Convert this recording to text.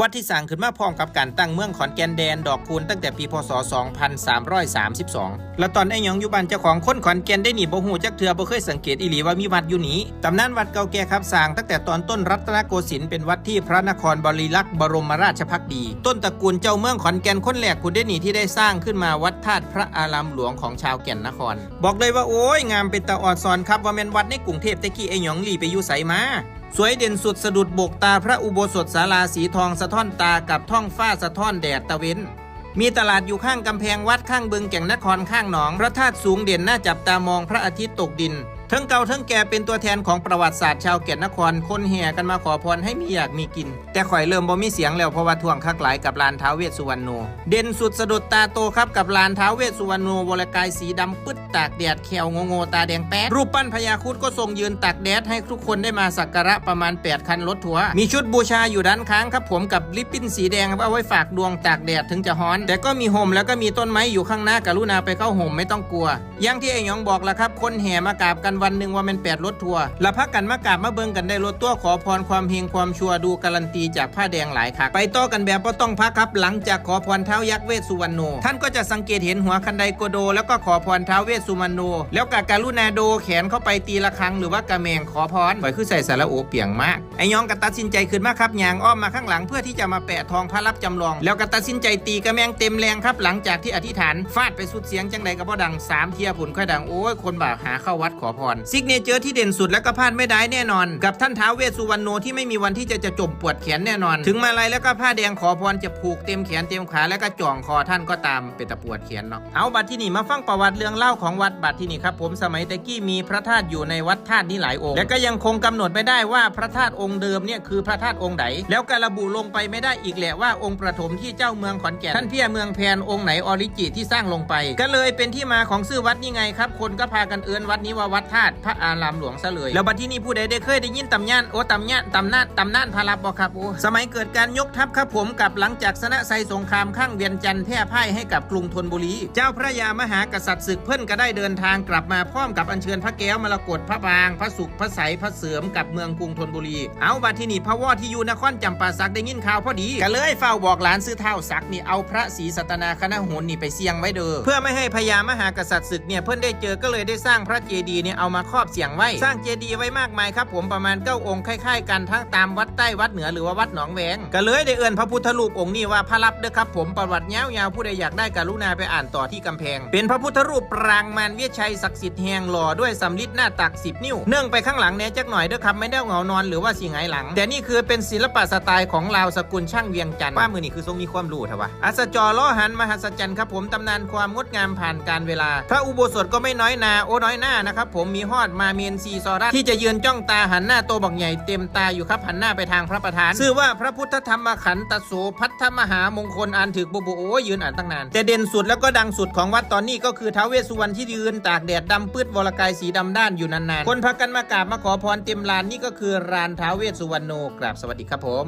วัดที่สร้างขึ้นมาพร้อมกับการตั้งเมืองขอนแก่นแดนดอกคูณตั้งแต่ปีพศ 2332 แล้วตอนไอ้หยองอยู่บ้านเจ้าของคนขอนแก่นได้หนีบ่ฮู้จักเทือบ่เคยสังเกตอีหลีว่ามีวัดอยู่นี้ตำนานวัดเก่าแก่ครับสร้างตั้งแต่ตอนต้นรัตนโกสินทร์เป็นวัดที่พระนครบริลักษ์บรมราชพักดี ต้นตระกูลเจ้าเมืองขอนแก่นคนแรกคุณได้หนีที่ได้สร้างขึ้นมาวัดธาตุพระอารามหลวงของชาวแก่นนคร บอกเลยว่าโอ้ยงามเป็นตาออดซอนครับว่าแม่นวัดในกรุงเทพต่กี้ไอ้หยองหลีไปอยู่ไสมา สวยเด่นสุดสะดุดโบกตาพระอุโบสถศาลาสีทองสะท้อนตากับท้องฟ้าสะท้อนแดดตะเวนมีตลาดอยู่ข้างกำแพงวัดข้างบึงแก่งนครข้างหนอง พระธาตุสูงเด่นน่าจับตามองพระอาทิตย์ตกดิน ทั้งเก่าทั้งแก่เป็นตัวแทนของประวัติศาสตร์ชาวแก่นนคร คนแห่กันมาขอพรให้มีอยากมีกิน แต่ข่อยเริ่มบ่มีเสียงแล้วเพราะว่าท่วงคักหลายกับลานท้าวเวสสุวรรณโน เด่นสุดสะดุดตาโตครับกับลานท้าวเวสสุวรรณโนวรกายสีดำปึ๊ดตากแดดแขวงงๆตาแดงแป๊ดรูปปั้นพญาครุดก็ทรงยืนตากแดดให้ทุกคนได้มาสักการะประมาณ 8 คันรถทัวร์มีชุดบูชาอยู่ด้านข้างครับผมกับลิปปิ้นสีแดงครับเอาไว้ฝากดวงตากแดดถึงจะฮ้อน แต่ก็มีห่มแล้วก็มีต้นไม้อยู่ข้างหน้ากรุณาไปเข้าห่มไม่ต้องกลัวอย่างที่ไอ้ยองบอกละครับคนแห่มากราบกันวันหนึ่งว่ามันแปดรถทัวร์ล้วพักกันมากราบมาเบิงกันได้รถตัวขอพรความเฮงความชัวร์ดูการันตีจากผ้าแดงหลายคักไปต่อกันแบบก็ต้องพักครับ หลังจากขอพรเท้ายักษ์เวสสุวรรณโนท่านก็จะสังเกตเห็นหัวคันไดโกโด แล้วก็ขอพรเท้าเวสสุวรรณโนแล้วกะการุณาโดแขนเข้าไปตีละครั้งหรือว่ากระแมงขอพรไว้คือใส่สาระโอเปียงมากไอ้ยองก็ตัดสินใจขึ้นมาครับยางอ้อมมาข้างหลังเพื่อที่จะมาแปะทองพระรับจำลอง แล้วก็ตัดสินใจตีกระแมงเต็มแรงครับ หลังจากที่อธิษฐานฟาดไปสุดเสียงจังใดก็บ่ดังสามเทียผุนค่อยดังโอ้ยคนบาปหาเข้าวัดขอพรซิกเนเจอร์ที่เด่นสุดและก็พลาดไม่ได้แน่นอน กับท่านท้าวเวสสุวรรณโนที่ไม่มีวันที่จะจะจมปวดแขนแน่นอน ถึงมาลัยแล้วก็ผ้าแดงขอพรจะผูกเต็มแขนเต็มขาแล้วก็จ่องคอท่านก็ตามเป็นตะปวดแขนเนาะเอาบัดที่นี่มาฟังประวัติเรื่องเล่าของวัดบัดที่นี่ครับผมสมัยตะกี้มีพระธาตุอยู่ในวัดธาตุนี้หลายองค์ และก็ยังคงกำหนดไม่ได้ว่าพระธาตุองค์เดิมเนี่ยคือพระธาตุองค์ไหนแล้วก็ระบุลงไปไม่ได้อีกแหละว่าองค์ประถมที่เจ้าเมืองขอนแก่นท่านเพียเมืองแพนองค์ไหนออริจิที่สร้างลงไป ก็เลยเป็นที่มาของชื่อวัดนี่ไงครับ คนก็พากันเอื้อนวัดนี้ว่าวัดธาตุพระอารามหลวงซะเลยแล้วบัดที่นี่ผู้ใดได้เคยได้ยินตำนานโอ้ตำนานตำนาตำนานพระลับบ่ครับโอ้สมัยเกิดการยกทัพครับผมกับหลังจากชนะไซสงครามข้างเวียนจันทร์แพร่พ่ายให้กับกรุงธนบุรี เจ้าพระยามหากษัตริย์ศึกเพิ่นก็ได้เดินทางกลับมาพร้อมกับอัญเชิญพระแก้วมรกตพระบาง พระสุขพระใสยพระเสริมกับเมืองกรุงธนบุรี เอาบัดที่นี่พระวอที่อยู่นครจำปาสักได้ยินข่าวพอดีก็เลยเฝ้าบอกหลานซื้อเท่าสักนี่เอาพระศรีสัตนาคณะโหนนี่ไปเสี่ยงไว้เด้อเพื่อไม่ให้พญามหากษัตริย์ศึกเนี่ยเพิ่นได้เจอก็เลยได้สร้างพระเจดีย์เนี่ยเอามาครอบเสียงไว้ สร้างเจดีย์ไว้มากมายครับผมประมาณเก้าองค์คล้ายๆกันทั้งตามวัดใต้วัดเหนือหรือว่าวัดหนองแวงก็เลยได้เอื้อนพระพุทธรูปองค์นี้ว่าพระลับเด้อครับผมประวัติยาวๆผู้ใดอยากได้กรุณาไปอ่านต่อที่กำแพง เป็นพระพุทธรูปปรางมารเวียชัยศักดิ์สิทธิ์แห่งหล่อด้วยสำริดหน้าตัก10นิ้ว เนื่องไปข้างหลังแน่จักหน่อยเด้อครับไม่ได้เหงานอนหรือว่าสิงไหหลัง แต่นี่คือเป็นศิลปะสไตล์ของลาวสกุลช่างเวียงจันทร์ว่ามือนี่คือทรงมีความรู้เถอะวะอัศจรล้อหันมหัศจรรย์ครับผมตำนานความงดงามผ่านการเวลา พระอุโบสถก็ไม่น้อยนาโอ้น้อยหน้านะครับผมมีฮอดมาเมียนซีซอรัสที่จะยืนจ้องตาหันหน้าโตบักใหญ่เต็มตาอยู่ครับหันหน้าไปทางพระประธานชื่อว่าพระพุทธธรรมขันตโสพัทธมหามงคลอ่านถึกบโบโอ้ยยืนอ่านตั้งนาน แต่เด่นสุดแล้วก็ดังสุดของวัดตอนนี้ก็คือท้าวเวสสุวรรณที่ยืนตากแดดดำปื้ดวรกายสีดำด้านอยู่นานๆ คนพักกันมากราบมาขอพรเต็มลานนี่ก็คือลานท้าวเวสสุวรรณโนกราบสวัสดีครับผม